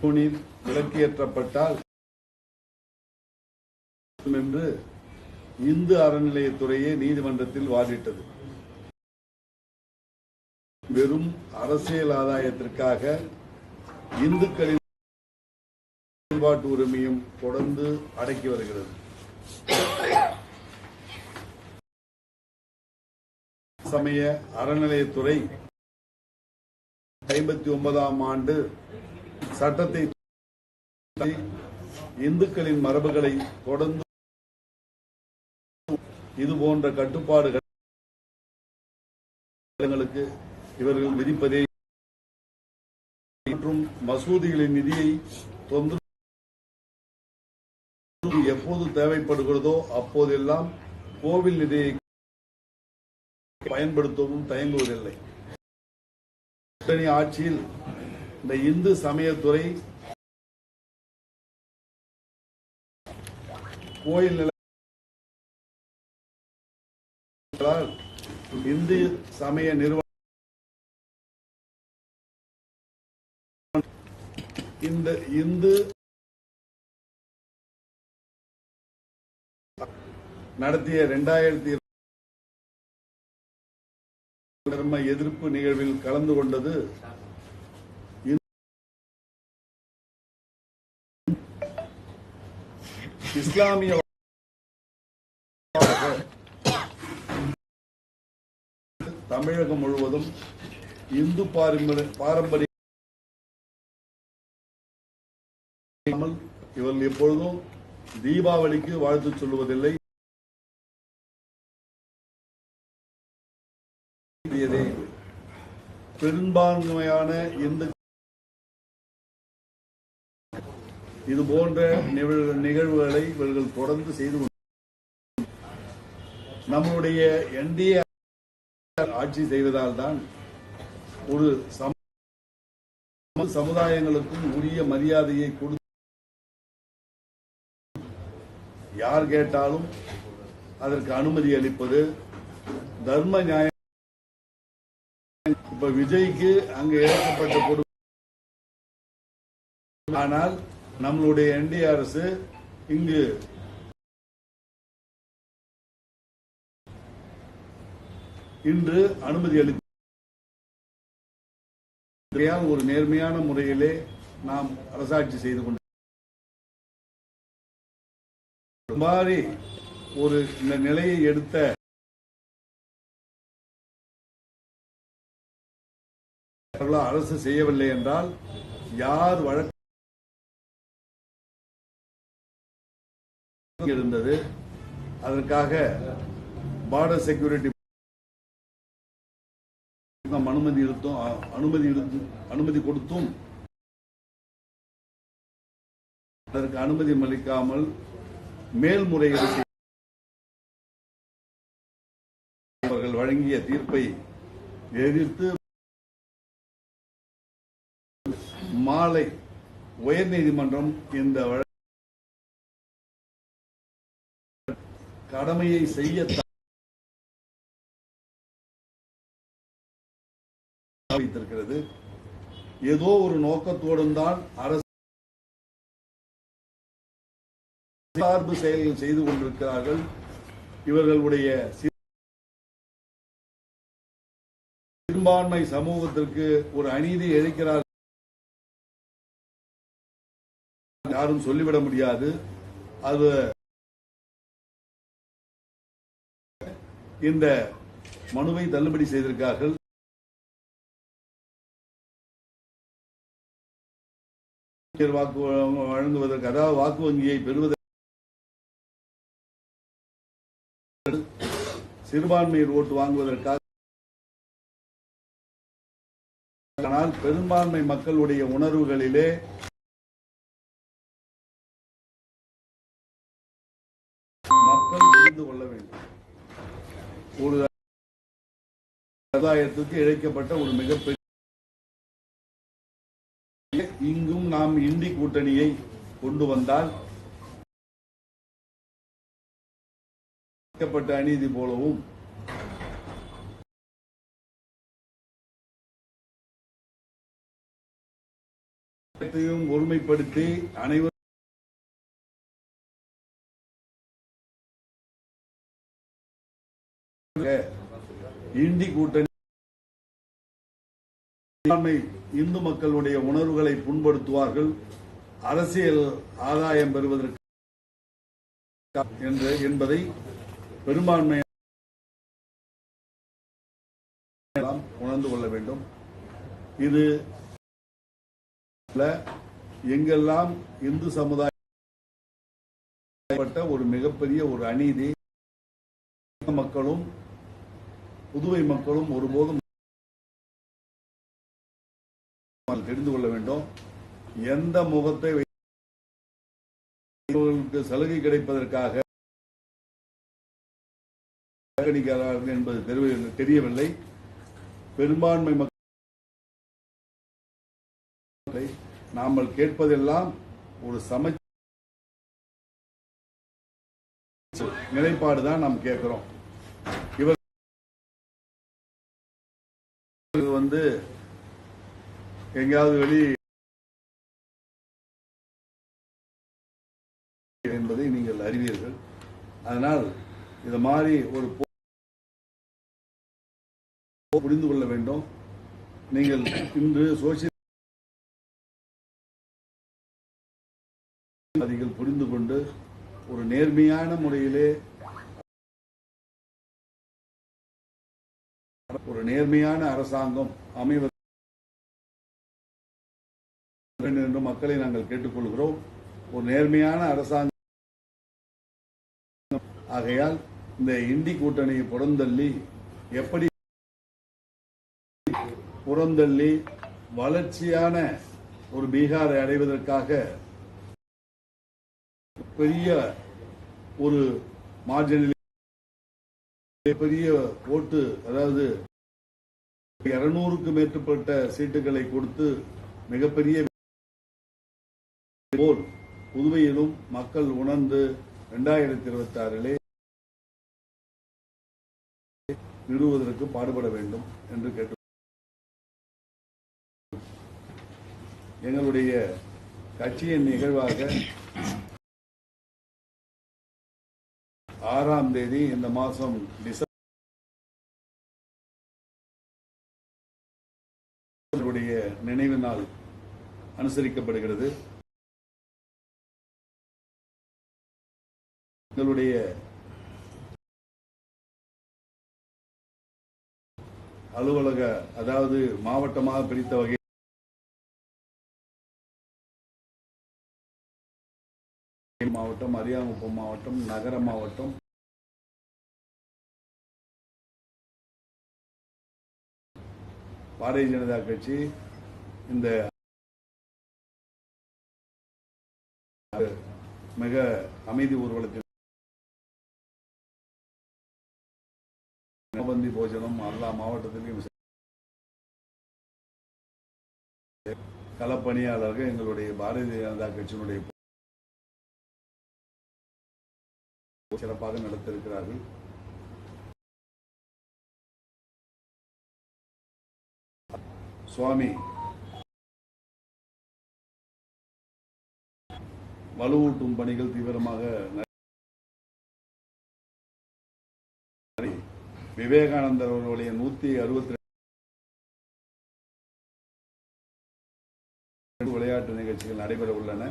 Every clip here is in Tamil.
தூணில் விளக்கேற்றப்பட்டால் என்று இந்து அறநிலையத்துறையே நீதிமன்றத்தில் வாதிட்டது. வெறும் அரசியல் ஆதாயத்திற்காக இந்துக்களின் செயல்பாட்டு உரிமையும் தொடர்ந்து அடக்கி வருகிறது. சமய அறநிலையத்துறை ஐம்பத்தி ஒன்பதாம் ஆண்டு சட்டத்தை இந்துக்களின் மரபுகளை தொடர்ந்து இது போன்ற கட்டுப்பாடுகள் இவர்கள் விதிப்பதே மற்றும் மசூதிகளின் நிதியை தொந்தரவு எப்போது தேவைப்படுகிறதோ அப்போதெல்லாம் கோவில் நிதியை பயன்படுத்தவும் தயங்குவதில்லை. கூட்டணி ஆட்சியில் இந்த இந்து சமயத்துறை கோயில் நிலங்களால் இந்து சமய நிறுவனம் இந்த இந்து நடத்திய இரண்டாயிரத்தி தர்ம எதிர்ப்பு நிகழ்வில் கலந்து கொண்டது இஸ்லாமிய தமிழகம் முழுவதும் இந்து பாரம்பரிய பாரம்பரிய இவர்கள் எப்பொழுதும் தீபாவளிக்கு வாழ்த்து சொல்லுவதில்லை. பெரும்பான்மையான இந்து இது போன்ற நிகழ்வுகளை இவர்கள் தொடர்ந்து செய்து நம்முடைய என்டிஏ ஆட்சி செய்வதால் தான் ஒரு சம- சமுதாயங்களுக்கும் உரிய மரியாதையை கொடுத்து யார் கேட்டாலும் அதற்கு அனுமதி அளிப்பது தர்ம நியாய இப்ப விஜய்க்கு அங்கு இழக்கப்பட்ட கொடு ஆனால் நம்மளுடைய என்டிஏ அரசு இங்கு இன்று அனுமதி அளித்தால் ஒரு நேர்மையான முறையிலே நாம் அரசாட்சி செய்து கொண்டு மாதிரி ஒரு இந்த நிலையை எடுத்த அரசு செய்யவில்லை என்றால் யார் வழக்கு இருந்தது. அதற்காக பார்டர் செக்யூரிட்டி நாம் அனுமதி எடுத்தோம் அனுமதி அனுமதி கொடுத்தும் அதற்கு அனுமதி அளிக்காமல் மேல்முறையீடு அவர்கள் வழங்கிய தீர்ப்பை எதிர்த்து மாலை உயர்நீதிமன்றம் இந்த கடமையை செய்ய வைத்திருக்கிறது. ஏதோ ஒரு நோக்கத்தோடும் தான் அரசு சார்பு செயல்கள் செய்து கொண்டிருக்கிறார்கள். இவர்களுடைய பெரும்பான்மை சிறுபான்மை சமூகத்திற்கு ஒரு அநீதி இழைக்கிறார்கள் யாரும் சொல்லிவிட முடியாது. அது இந்த மனுவை தள்ளுபடி செய்திருக்கார்கள் வாக்கு வழங்குவதற்கு அதாவது வாக்கு வங்கியை பெறுவதற்கு சிறுபான்மையர் ஓட்டு வாங்குவதற்காக ஆனால் பெரும்பான்மை மக்களுடைய உணர்வுகளிலே மக்கள் புரிந்து கொள்ள வேண்டும். ஒரு சமுதாயத்துக்கு இழைக்கப்பட்ட ஒரு மிகப்பெரிய இங்கும் நாம் இந்தி கூட்டணியை கொண்டு வந்தால் இழைக்கப்பட்ட அநீதி போலவும் ஒருமைப்படுத்தி அனைவரும் இந்தி கூட்டணி இந்து மக்களுடைய உணர்வுகளை புண்படுத்துவார்கள். அரசியல் ஆதாயம் பெறுவதற்கு என்று என்பதை பெரும்பான்மை உணர்ந்து கொள்ள வேண்டும். இது எங்கெல்லாம் இந்து சமுதாயப்பட்ட ஒரு மிகப்பெரிய ஒரு அநீதி மக்களும் புதுவை மக்களும் ஒருபோதும் தெரிந்து கொள்ள வேண்டும். எந்த முகத்தை வைத்து சலுகை கிடைப்பதற்காக என்பது தெரியவில்லை- தெரியவில்லை. பெரும்பான்மை மக்களை நாமல் கேட்பதெல்லாம் ஒரு சம நிலைப்பாடு தான் நாம் கேட்கிறோம். இவர் வந்து எங்கேயாவது வெளி என்பதை நீங்கள் அறிவீர்கள். அதனால் இது மாதிரி ஒரு புரிந்து கொள்ள வேண்டும். நீங்கள் இன்று சோசியல் அதிகள் புரிந்து கொண்டு ஒரு நேர்மையான முறையிலே ஒரு நேர்மையான அரசாங்கம் அமைவது என்று மக்களை நாங்கள் கேட்டுக்கொள்கிறோம். ஒரு நேர்மையான அரசாங்கம் ஆகையால் இந்த இந்தி கூட்டணியை புறந்தள்ளி எப்படி புறந்தள்ளி வளர்ச்சியான ஒரு பீகாரை அடைவதற்காக பெரிய ஒரு மார்ஜினில் பெரிய ஓட்டு அதாவது இருநூறுக்கு மேற்பட்ட சீட்டுகளை கொடுத்து மிகப்பெரிய போல் புதுவையிலும் மக்கள் உணர்ந்து இரண்டாயிரத்தி இருபத்தி ஆறிலே நிறுவுவதற்கு பாடுபட வேண்டும் என்று கேட்டு எங்களுடைய கட்சியின் நிகழ்வாக ஆறாம் தேதி இந்த மாதம் அவருடைய நினைவு நாள் அனுசரிக்கப்படுகிறது. எங்களுடைய அலுவலக அதாவது மாவட்டமாக பிரித்த வகை மாவட்டம் அரியாங்குப்பம் மாவட்டம் நகர மாவட்டம் பாரதிய ஜனதா கட்சி இந்த மிக அமைதி ஊர்வலத்தில் நவபந்தி போஜனம் எல்லா மாவட்டத்திலையும் களப்பணியாளர்கள் எங்களுடைய பாரதிய ஜனதா கட்சியினுடைய சிறப்பாக நடத்திருக்கிறார்கள் சுவாமி. வலுவூட்டும் பணிகள் தீவிரமாக விவேகானந்தர் அவர்களுடைய நூத்தி அறுபத்தி ரெண்டு விளையாட்டு நிகழ்ச்சிகள் நடைபெற உள்ளன.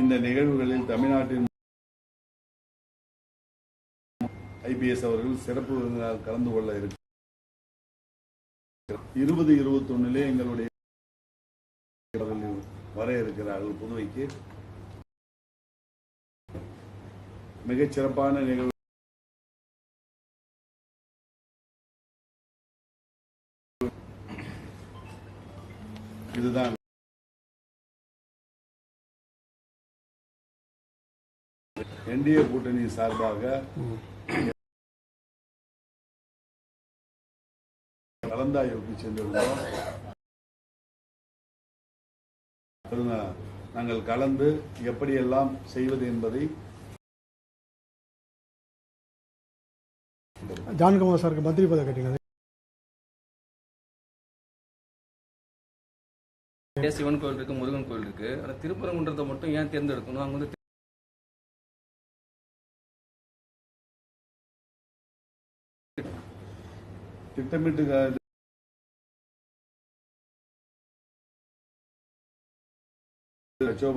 இந்த நிகழ்வுகளில் தமிழ்நாட்டின் ஐபிஎஸ் அவர்கள் சிறப்பு விருந்தினர் கலந்து கொள்ள இருக்கிறார் இருபது இருபத்தி ஒண்ணுலே எங்களுடைய வர இருக்கிறார்கள் புதுவைக்கு. மிகச் சிறப்பான நிகழ்வு. இதுதான். என்டிஏ கூட்டணி சார்பாக கலந்தாய்வுக்கு சென்றிருந்தோம். நாங்கள் கலந்து எப்படியெல்லாம் செய்வது என்பதை ஜான்குமார் சாருக்கு மந்திரி பதவி கட்டிங்க சிவன் கோயில் இருக்கு முருகன் கோயில் இருக்கு. ஆனா திருப்பரங்குன்றத்தை மட்டும் ஏன் தேர்ந்தெடுக்கணும்? அங்க வந்து திட்டமிட்டு la